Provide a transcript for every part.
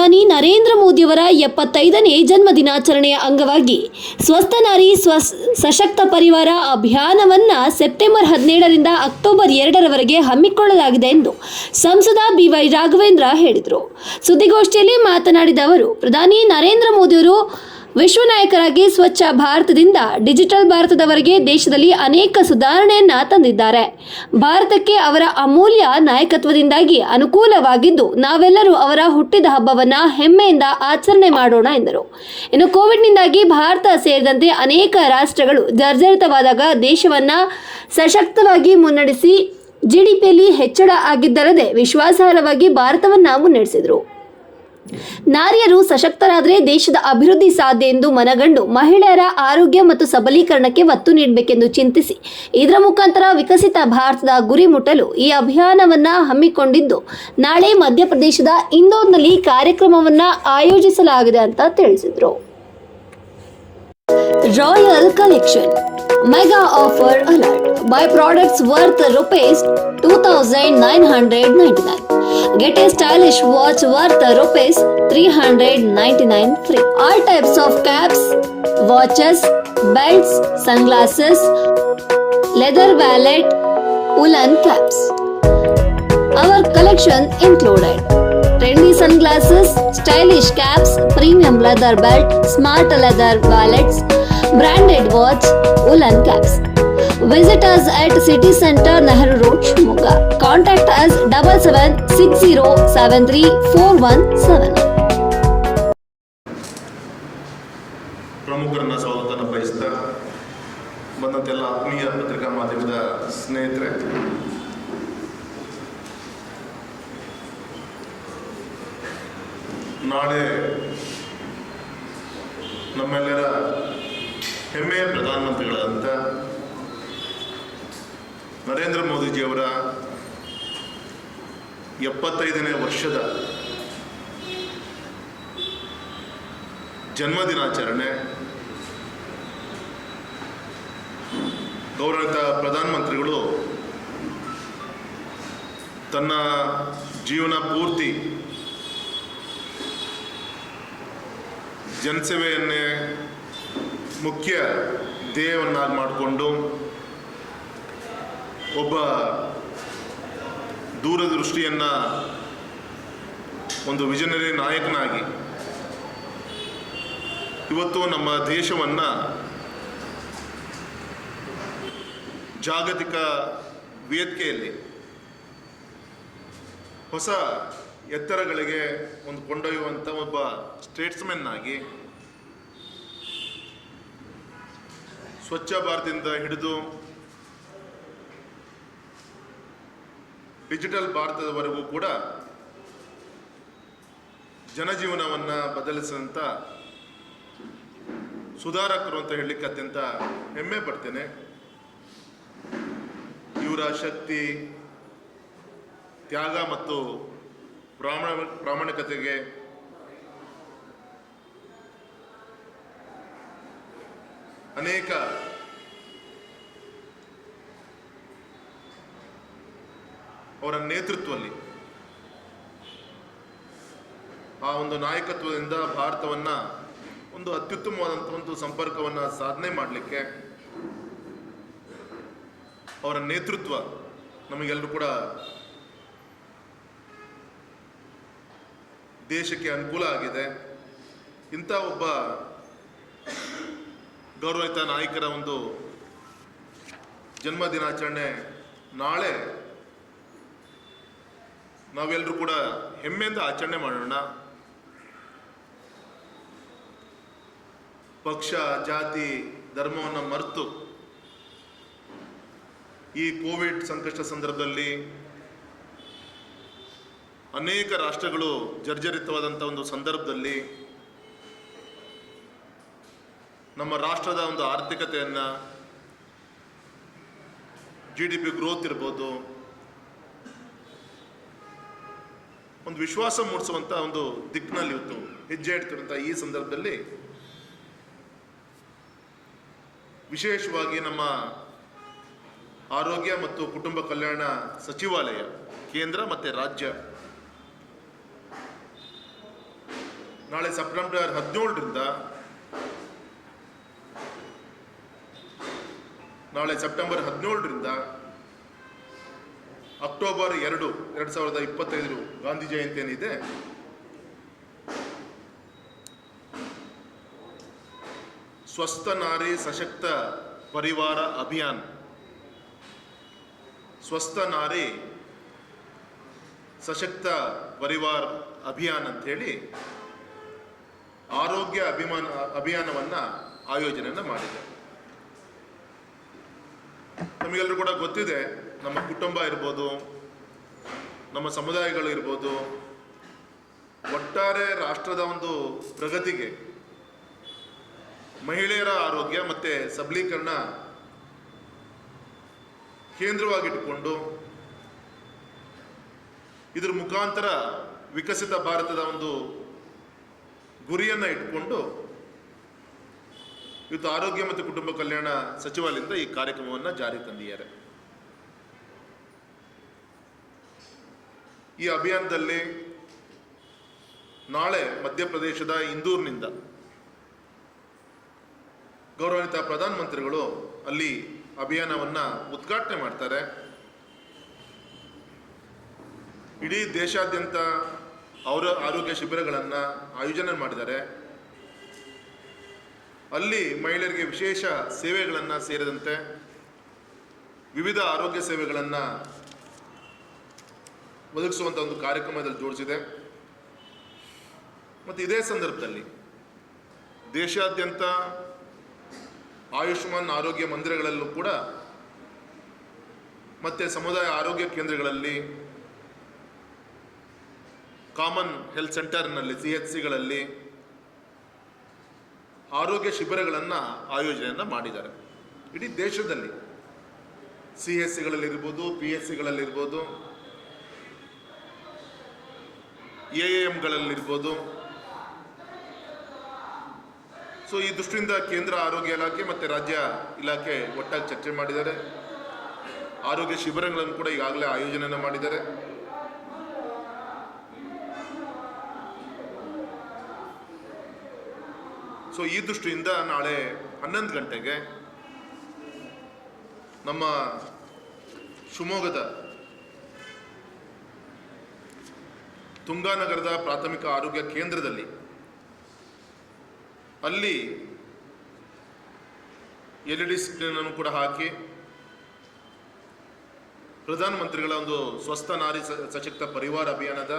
ಪ್ರಧಾನಿ ನರೇಂದ್ರ ಮೋದಿಯವರ ಎಪ್ಪತ್ತೈದನೇ ಜನ್ಮ ದಿನಾಚರಣೆಯ ಅಂಗವಾಗಿ ಸ್ವಸ್ಥ ನಾರಿ ಸ್ವ ಸಶಕ್ತ ಪರಿವಾರ ಅಭಿಯಾನವನ್ನು ಸೆಪ್ಟೆಂಬರ್ ಹದಿನೇಳರಿಂದ ಅಕ್ಟೋಬರ್ ಎರಡರವರೆಗೆ ಹಮ್ಮಿಕೊಳ್ಳಲಾಗಿದೆ ಎಂದು ಸಂಸದ ಬಿವೈ ರಾಘವೇಂದ್ರ ಹೇಳಿದರು. ಸುದ್ದಿಗೋಷ್ಠಿಯಲ್ಲಿ ಮಾತನಾಡಿದ ಅವರು, ಪ್ರಧಾನಿ ನರೇಂದ್ರ ಮೋದಿಯವರು ವಿಶ್ವ ನಾಯಕರಾಗಿ ಸ್ವಚ್ಛ ಭಾರತದಿಂದ ಡಿಜಿಟಲ್ ಭಾರತದವರೆಗೆ ದೇಶದಲ್ಲಿ ಅನೇಕ ಸುಧಾರಣೆಯನ್ನ ತಂದಿದ್ದಾರೆ. ಭಾರತಕ್ಕೆ ಅವರ ಅಮೂಲ್ಯ ನಾಯಕತ್ವದಿಂದಾಗಿ ಅನುಕೂಲವಾಗಿದ್ದು, ನಾವೆಲ್ಲರೂ ಅವರ ಹುಟ್ಟಿದ ಹಬ್ಬವನ್ನ ಹೆಮ್ಮೆಯಿಂದ ಆಚರಣೆ ಮಾಡೋಣ ಎಂದರು. ಇನ್ನು ಕೋವಿಡ್ನಿಂದಾಗಿ ಭಾರತ ಸೇರಿದಂತೆ ಅನೇಕ ರಾಷ್ಟ್ರಗಳು ಜರ್ಜರಿತವಾದಾಗ ದೇಶವನ್ನ ಸಶಕ್ತವಾಗಿ ಮುನ್ನಡೆಸಿ, ಜಿಡಿಪಿಯಲ್ಲಿ ಹೆಚ್ಚಳ ಆಗಿದ್ದರದೆ ವಿಶ್ವಾಸಾರ್ಹವಾಗಿ ಭಾರತವನ್ನ ಮುನ್ನಡೆಸಿದರು. ನಾರಿಯರು ಸಶಕ್ತರಾದರೆ ದೇಶದ ಅಭಿವೃದ್ಧಿ ಸಾಧ್ಯ ಎಂದು ಮನಗಂಡು ಮಹಿಳೆಯರ ಆರೋಗ್ಯ ಮತ್ತು ಸಬಲೀಕರಣಕ್ಕೆ ಒತ್ತು ನೀಡಬೇಕೆಂದು ಚಿಂತಿಸಿ. ಇದರ ಮುಖಾಂತರ ವಿಕಸಿತ ಭಾರತದ ಗುರಿ ಮುಟ್ಟಲು ಈ ಅಭಿಯಾನವನ್ನ ಹಮ್ಮಿಕೊಂಡಿದ್ದು, ನಾಳೆ ಮಧ್ಯಪ್ರದೇಶದ ಇಂದೋರ್ನಲ್ಲಿ ಕಾರ್ಯಕ್ರಮವನ್ನ ಆಯೋಜಿಸಲಾಗಿದೆ ಅಂತ ತಿಳಿಸಿದರು. Royal collection, mega offer alert. Buy products worth rupees two thousand nine hundred nine. Get a stylish watch worth rupees 399 free. All types of caps, watches, belts, sunglasses, leather wallet, woolen caps. Our collection included trendy sunglasses, stylish caps, premium leather belt, smart leather wallets, branded watch, woolen caps. Visit us at city centre Nehru road Shivamogga contact us double seven six zero seven three four one seven ಪ್ರಮುಖರನ್ನ ಸ್ವಾಗತನ ಬಯಸ್ತ ಬಂದಂತೆಲ್ಲ ಆತ್ಮೀಯ ಪತ್ರಿಕಾ ಸ್ನೇಹಿತರೆ. ನಾಳೆ ನಮ್ಮೆಲ್ಲರ ಹೆಮ್ಮೆಯ ಪ್ರಧಾನಮಂತ್ರಿಗಳಾದಂಥ ನರೇಂದ್ರ ಮೋದಿಜಿಯವರ ಎಪ್ಪತ್ತೈದನೇ ವರ್ಷದ ಜನ್ಮದಿನಾಚರಣೆ ಗೌರವಿತ ಪ್ರಧಾನಮಂತ್ರಿಗಳು ತನ್ನ ಜೀವನ ಪೂರ್ತಿ ಜನಸೇವೆಯನ್ನೇ ಮುಖ್ಯ ಧ್ಯೇಯವನ್ನಾಗಿ ಮಾಡಿಕೊಂಡು ಒಬ್ಬ ದೂರದೃಷ್ಟಿಯನ್ನು ಒಂದು ವಿಜನರಿ ನಾಯಕನಾಗಿ ಇವತ್ತು ನಮ್ಮ ದೇಶವನ್ನು ಜಾಗತಿಕ ವೇದಿಕೆಯಲ್ಲಿ ಹೊಸ ಎತ್ತರಗಳಿಗೆ ಒಂದು ಕೊಂಡೊಯ್ಯುವಂಥ ಒಬ್ಬ ಸ್ಟೇಟ್ಸ್ಮನ್ ಆಗಿ ಸ್ವಚ್ಛ ಭಾರತದಿಂದ ಹಿಡಿದು ಡಿಜಿಟಲ್ ಭಾರತದವರೆಗೂ ಕೂಡ ಜನಜೀವನವನ್ನು ಬದಲಿಸಿದಂಥ ಸುಧಾರಕರು ಅಂತ ಹೇಳಲಿಕ್ಕೆ ಅತ್ಯಂತ ಹೆಮ್ಮೆ ಪಡ್ತೇನೆ. ಇವರ ಶಕ್ತಿ, ತ್ಯಾಗ ಮತ್ತು ಪ್ರಾಮಾಣ, ಪ್ರಾಮಾಣಿಕತೆಗೆ ಅನೇಕ ಅವರ ನೇತೃತ್ವದಲ್ಲಿ ಆ ಒಂದು ನಾಯಕತ್ವದಿಂದ ಭಾರತವನ್ನು ಒಂದು ಅತ್ಯುತ್ತಮವಾದಂಥ ಒಂದು ಸಂಪರ್ಕವನ್ನು ಸಾಧನೆ ಮಾಡಲಿಕ್ಕೆ ಅವರ ನೇತೃತ್ವ ನಮಗೆಲ್ಲರೂ ಕೂಡ ದೇಶಕ್ಕೆ ಅನುಕೂಲ ಆಗಿದೆ. ಇಂಥ ಒಬ್ಬ ಗೌರವಿತ ನಾಯಕರ ಒಂದು ಜನ್ಮ ದಿನಾಚರಣೆ ನಾಳೆ ನಾವೆಲ್ಲರೂ ಕೂಡ ಹೆಮ್ಮೆಯಿಂದ ಆಚರಣೆ ಮಾಡೋಣ. ಪಕ್ಷ, ಜಾತಿ, ಧರ್ಮವನ್ನು ಮರೆತು ಈ ಕೋವಿಡ್ ಸಂಕಷ್ಟ ಸಂದರ್ಭದಲ್ಲಿ ಅನೇಕ ರಾಷ್ಟ್ರಗಳು ಜರ್ಜರಿತವಾದಂಥ ಒಂದು ಸಂದರ್ಭದಲ್ಲಿ ನಮ್ಮ ರಾಷ್ಟ್ರದ ಒಂದು ಆರ್ಥಿಕತೆಯನ್ನು ಜಿ ಡಿ ಪಿ ಗ್ರೋತ್ ಇರ್ಬೋದು ಒಂದು ವಿಶ್ವಾಸ ಮೂಡಿಸುವಂಥ ಒಂದು ದಿಕ್ಕಿನಲ್ಲಿ ಇವತ್ತು ಹೆಜ್ಜೆ ಇಡ್ತಿರುವಂಥ ಈ ಸಂದರ್ಭದಲ್ಲಿ ವಿಶೇಷವಾಗಿ ನಮ್ಮ ಆರೋಗ್ಯ ಮತ್ತು ಕುಟುಂಬ ಕಲ್ಯಾಣ ಸಚಿವಾಲಯ, ಕೇಂದ್ರ ಮತ್ತು ರಾಜ್ಯ. ನಾಳೆ ಸೆಪ್ಟೆಂಬರ್ ಹದಿನೇಳರಿಂದ ನಾಳೆ ಸೆಪ್ಟೆಂಬರ್ ಹದಿನೇಳರಿಂದ ಅಕ್ಟೋಬರ್ ಎರಡು ಎರಡು ಸಾವಿರದ ಇಪ್ಪತ್ತೈದು ಗಾಂಧಿ ಜಯಂತಿ ಏನಿದೆ? ಸ್ವಸ್ಥ ನಾರಿ ಸಶಕ್ತ ಪರಿವಾರ ಅಭಿಯಾನ್. ಸ್ವಸ್ಥ ನಾರಿ ಸಶಕ್ತ ಪರಿವಾರ ಅಭಿಯಾನ್ ಅಂತ ಹೇಳಿ ಆರೋಗ್ಯ ಅಭಿಮಾನ, ಅಭಿಯಾನವನ್ನ ಆಯೋಜನೆಯನ್ನು ಮಾಡಿದೆ ನಮಗೆಲ್ಲರೂ ಕೂಡ ಗೊತ್ತಿದೆ ನಮ್ಮ ಕುಟುಂಬ ಇರ್ಬೋದು, ನಮ್ಮ ಸಮುದಾಯಗಳು ಇರ್ಬೋದು, ಒಟ್ಟಾರೆ ರಾಷ್ಟ್ರದ ಒಂದು ಪ್ರಗತಿಗೆ ಮಹಿಳೆಯರ ಆರೋಗ್ಯ ಮತ್ತು ಸಬಲೀಕರಣ ಕೇಂದ್ರವಾಗಿಟ್ಟುಕೊಂಡು ಇದರ ಮುಖಾಂತರ ವಿಕಸಿತ ಭಾರತದ ಒಂದು ಗುರಿಯನ್ನು ಇಟ್ಕೊಂಡು ಇವತ್ತು ಆರೋಗ್ಯ ಮತ್ತು ಕುಟುಂಬ ಕಲ್ಯಾಣ ಸಚಿವಾಲಯದಿಂದ ಈ ಕಾರ್ಯಕ್ರಮವನ್ನು ಜಾರಿ ತಂದಿದ್ದಾರೆ. ಈ ಅಭಿಯಾನದಲ್ಲಿ ನಾಳೆ ಮಧ್ಯಪ್ರದೇಶದ ಇಂದೂರ್ನಿಂದ ಗೌರವಾನ್ವಿತ ಪ್ರಧಾನಮಂತ್ರಿಗಳು ಅಲ್ಲಿ ಅಭಿಯಾನವನ್ನು ಉದ್ಘಾಟನೆ ಮಾಡ್ತಾರೆ. ಇಡೀ ದೇಶಾದ್ಯಂತ ಅವರ ಆರೋಗ್ಯ ಶಿಬಿರಗಳನ್ನು ಆಯೋಜನೆ ಮಾಡಿದ್ದಾರೆ. ಅಲ್ಲಿ ಮಹಿಳೆಯರಿಗೆ ವಿಶೇಷ ಸೇವೆಗಳನ್ನು ಸೇರಿದಂತೆ ವಿವಿಧ ಆರೋಗ್ಯ ಸೇವೆಗಳನ್ನು ಒದಗಿಸುವಂಥ ಒಂದು ಕಾರ್ಯಕ್ರಮದಲ್ಲಿ ಜೋಡಿಸಿದೆ. ಮತ್ತು ಇದೇ ಸಂದರ್ಭದಲ್ಲಿ ದೇಶಾದ್ಯಂತ ಆಯುಷ್ಮಾನ್ ಆರೋಗ್ಯ ಮಂದಿರಗಳಲ್ಲೂ ಕೂಡ ಮತ್ತೆ ಸಮುದಾಯ ಆರೋಗ್ಯ ಕೇಂದ್ರಗಳಲ್ಲಿ, ಕಾಮನ್ ಹೆಲ್ತ್ ಸೆಂಟರ್ನಲ್ಲಿ, ಸಿ ಎಚ್ ಸಿಗಳಲ್ಲಿ ಆರೋಗ್ಯ ಶಿಬಿರಗಳನ್ನು ಆಯೋಜನೆಯನ್ನು ಮಾಡಿದ್ದಾರೆ. ಇಡೀ ದೇಶದಲ್ಲಿ ಸಿ ಎಸ್ ಸಿಗಳಲ್ಲಿರ್ಬೋದು, ಪಿ ಎಸ್ ಸಿಗಳಲ್ಲಿರ್ಬೋದು ಎ ಎಂಗಳಲ್ಲಿರ್ಬೋದು ಸೊ ಈ ದೃಷ್ಟಿಯಿಂದ ಕೇಂದ್ರ ಆರೋಗ್ಯ ಇಲಾಖೆ ಮತ್ತು ರಾಜ್ಯ ಇಲಾಖೆ ಒಟ್ಟಾಗಿ ಚರ್ಚೆ ಮಾಡಿದ್ದಾರೆ. ಆರೋಗ್ಯ ಶಿಬಿರಗಳನ್ನು ಕೂಡ ಈಗಾಗಲೇ ಆಯೋಜನೆ ಮಾಡಿದ್ದಾರೆ. ಸೊ ಈ ದೃಷ್ಟಿಯಿಂದ ನಾಳೆ ಹನ್ನೊಂದು ಗಂಟೆಗೆ ನಮ್ಮ ಶಿವಮೊಗ್ಗದ ತುಂಗಾನಗರದ ಪ್ರಾಥಮಿಕ ಆರೋಗ್ಯ ಕೇಂದ್ರದಲ್ಲಿ ಅಲ್ಲಿ ಎಲ್ ಇ ಡಿ ಸ್ಕ್ರೀನನ್ನು ಕೂಡ ಹಾಕಿ ಪ್ರಧಾನಮಂತ್ರಿಗಳ ಒಂದು ಸ್ವಸ್ಥ ನಾರಿ ಸಶಕ್ತ ಪರಿವಾರ ಅಭಿಯಾನದ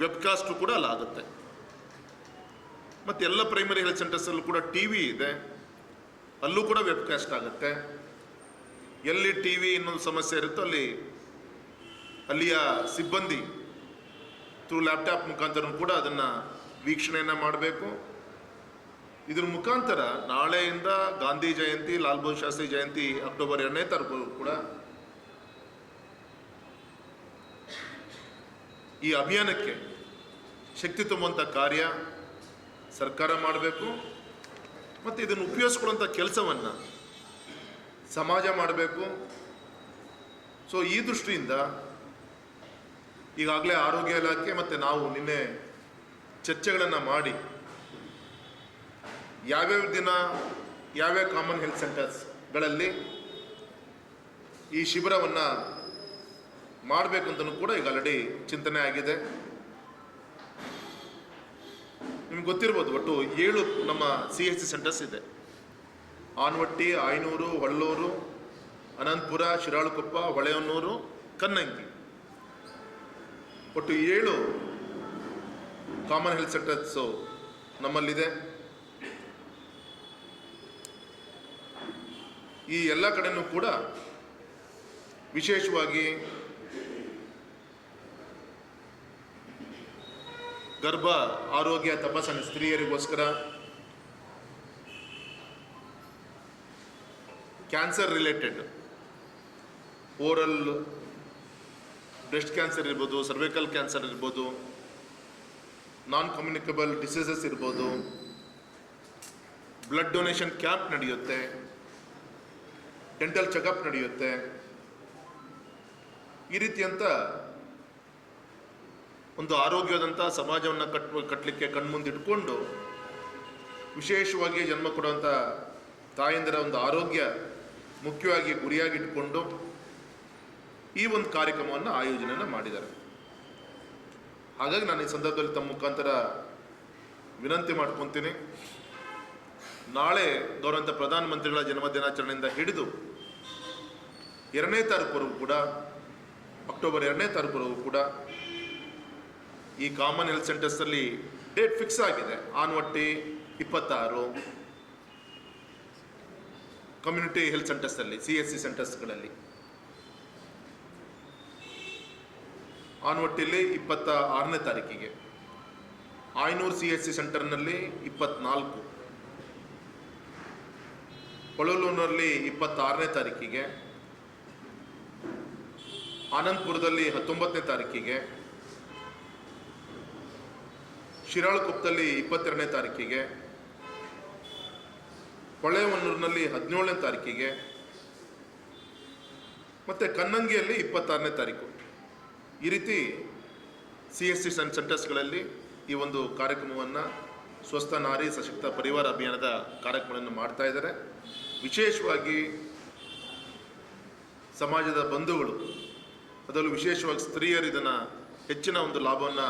ವೆಬ್ಕಾಸ್ಟು ಕೂಡ ಅಲ್ಲಾಗುತ್ತೆ ಮತ್ತು ಎಲ್ಲ ಪ್ರೈಮರಿ ಹೆಲ್ತ್ ಸೆಂಟರ್ಸಲ್ಲೂ ಕೂಡ ಟಿ ವಿ ಇದೆ. ಅಲ್ಲೂ ಕೂಡ ವೆಬ್ಕಾಸ್ಟ್ ಆಗುತ್ತೆ. ಎಲ್ಲಿ ಟಿ ವಿ ಇನ್ನೊಂದು ಸಮಸ್ಯೆ ಇರುತ್ತೋ ಅಲ್ಲಿ ಅಲ್ಲಿಯ ಸಿಬ್ಬಂದಿ ಥ್ರೂ ಲ್ಯಾಪ್ಟಾಪ್ ಮುಖಾಂತರ ಕೂಡ ಅದನ್ನು ವೀಕ್ಷಣೆಯನ್ನು ಮಾಡಬೇಕು. ಇದ್ರ ಮುಖಾಂತರ ನಾಳೆಯಿಂದ ಗಾಂಧಿ ಜಯಂತಿ, ಲಾಲ್ ಬಹದ್ದೂರ್ ಶಾಸ್ತ್ರಿ ಜಯಂತಿ ಅಕ್ಟೋಬರ್ ಎರಡನೇ ತಾರೀಕು ಕೂಡ ಈ ಅಭಿಯಾನಕ್ಕೆ ಶಕ್ತಿ ತುಂಬುವಂಥ ಕಾರ್ಯ ಸರ್ಕಾರ ಮಾಡಬೇಕು. ಮತ್ತು ಇದನ್ನು ಉಪಯೋಗಿಸ್ಕೊಳ್ಳುವಂಥ ಕೆಲಸವನ್ನು ಸಮಾಜ ಮಾಡಬೇಕು. ಸೊ ಈ ದೃಷ್ಟಿಯಿಂದ ಈಗಾಗಲೇ ಆರೋಗ್ಯ ಇಲಾಖೆ ಮತ್ತು ನಾವು ನಿನ್ನೆ ಚರ್ಚೆಗಳನ್ನು ಮಾಡಿ ಯಾವ್ಯಾವ ದಿನ ಯಾವ್ಯಾವ ಕಾಮನ್ ಹೆಲ್ತ್ ಸೆಂಟರ್ಸ್ಗಳಲ್ಲಿ ಈ ಶಿಬಿರವನ್ನು ಮಾಡಬೇಕು ಅಂತಲೂ ಕೂಡ ಈಗ ಆಲ್ರೆಡಿ ಚಿಂತನೆ ಆಗಿದೆ. ನಿಮ್ಗೆ ಗೊತ್ತಿರ್ಬೋದು, ಒಟ್ಟು ಏಳು ನಮ್ಮ ಸಿ ಎಚ್ ಸಿ ಸೆಂಟರ್ಸ್ ಇದೆ. ಆನ್ವಟ್ಟಿ, ಆಯನೂರು, ಹೊಳ್ಳೂರು, ಅನಂತಪುರ, ಶಿರಾಳಕೊಪ್ಪ, ಹೊಳೆಯನ್ನೂರು, ಕನ್ನಂಗಿ. ಒಟ್ಟು ಏಳು ಕಾಮನ್ ಹೆಲ್ತ್ ಸೆಂಟರ್ಸು ನಮ್ಮಲ್ಲಿದೆ. ಈ ಎಲ್ಲ ಕಡೆಯೂ ಕೂಡ ವಿಶೇಷವಾಗಿ ಗರ್ಭ ಆರೋಗ್ಯ ತಪಾಸಣೆ ಸ್ತ್ರೀಯರಿಗೋಸ್ಕರ cancer related oral breast cancer ಇರ್ಬೋದು ಸರ್ವೈಕಲ್ ಕ್ಯಾನ್ಸರ್ ಇರ್ಬೋದು ನಾನ್ ಕಮ್ಯುನಿಕಬಲ್ ಡಿಸೀಸಸ್ ಇರ್ಬೋದು ಬ್ಲಡ್ ಡೊನೇಷನ್ ಕ್ಯಾಂಪ್ ನಡೆಯುತ್ತೆ ಡೆಂಟಲ್ ಚೆಕಪ್ ನಡೆಯುತ್ತೆ. ಈ ರೀತಿಯಂಥ ಒಂದು ಆರೋಗ್ಯದಂಥ ಸಮಾಜವನ್ನು ಕಟ್ ಕಟ್ಟಲಿಕ್ಕೆ ಕಣ್ಮುಂದಿಟ್ಕೊಂಡು ವಿಶೇಷವಾಗಿ ಜನ್ಮ ಕೊಡುವಂಥ ತಾಯಂದಿರ ಒಂದು ಆರೋಗ್ಯ ಮುಖ್ಯವಾಗಿ ಗುರಿಯಾಗಿಟ್ಕೊಂಡು ಈ ಒಂದು ಕಾರ್ಯಕ್ರಮವನ್ನು ಆಯೋಜನೆಯನ್ನು ಮಾಡಿದ್ದಾರೆ. ಹಾಗಾಗಿ ನಾನು ಈ ಸಂದರ್ಭದಲ್ಲಿ ತಮ್ಮ ಮುಖಾಂತರ ವಿನಂತಿ ಮಾಡ್ಕೊತೀನಿ. ನಾಳೆ ಗೌರವಂತ ಪ್ರಧಾನಮಂತ್ರಿಗಳ ಜನ್ಮದಿನಾಚರಣೆಯಿಂದ ಹಿಡಿದು ಎರಡನೇ ತಾರೀಕುವರೆಗೂ ಕೂಡ, ಅಕ್ಟೋಬರ್ ಎರಡನೇ ತಾರೀಕುವರೆಗೂ ಕೂಡ ಈ ಕಾಮನ್ ಹೆಲ್ತ್ ಸೆಂಟರ್ಸಲ್ಲಿ ಡೇಟ್ ಫಿಕ್ಸ್ ಆಗಿದೆ. ಆನ್ವಟ್ಟಿ ಇಪ್ಪತ್ತಾರು ಕಮ್ಯುನಿಟಿ ಹೆಲ್ತ್ ಸೆಂಟರ್ಸಲ್ಲಿ ಸಿ ಎಸ್ ಸಿ ಸೆಂಟರ್ಸ್ಗಳಲ್ಲಿ. ಆನ್ವಟ್ಟಿಲಿ ಇಪ್ಪತ್ತ ಆರನೇ ತಾರೀಕಿಗೆ. ಆಯನೂರು ಸಿ ಎಸ್ ಸಿ ಸೆಂಟರ್ನಲ್ಲಿ ಇಪ್ಪತ್ನಾಲ್ಕು. ಹೊಳಲೂರಿನಲ್ಲಿ ಇಪ್ಪತ್ತಾರನೇ ತಾರೀಕಿಗೆ. ಆನಂದ್ಪುರದಲ್ಲಿ ಹತ್ತೊಂಬತ್ತನೇ ತಾರೀಕಿಗೆ. ಶಿರಾಳಕೊಪ್ಪದಲ್ಲಿ ಇಪ್ಪತ್ತೆರಡನೇ ತಾರೀಕಿಗೆ. ಹೊಳೆಹೊನ್ನೂರಿನಲ್ಲಿ ಹದಿನೇಳನೇ ತಾರೀಕಿಗೆ. ಮತ್ತು ಕನ್ನಂಗಿಯಲ್ಲಿ ಇಪ್ಪತ್ತಾರನೇ ತಾರೀಕು. ಈ ರೀತಿ ಸಿ ಎಸ್ ಸಿ ಸೆನ್ ಸೆಂಟರ್ಸ್ಗಳಲ್ಲಿ ಈ ಒಂದು ಕಾರ್ಯಕ್ರಮವನ್ನು ಸ್ವಸ್ಥ ನಾರಿ ಸಶಕ್ತ ಪರಿವಾರ ಅಭಿಯಾನದ ಕಾರ್ಯಕ್ರಮಗಳನ್ನು ಮಾಡ್ತಾ ಇದ್ದಾರೆ. ವಿಶೇಷವಾಗಿ ಸಮಾಜದ ಬಂಧುಗಳು, ಅದರಲ್ಲೂ ವಿಶೇಷವಾಗಿ ಸ್ತ್ರೀಯರು ಇದನ್ನು ಹೆಚ್ಚಿನ ಒಂದು ಲಾಭವನ್ನು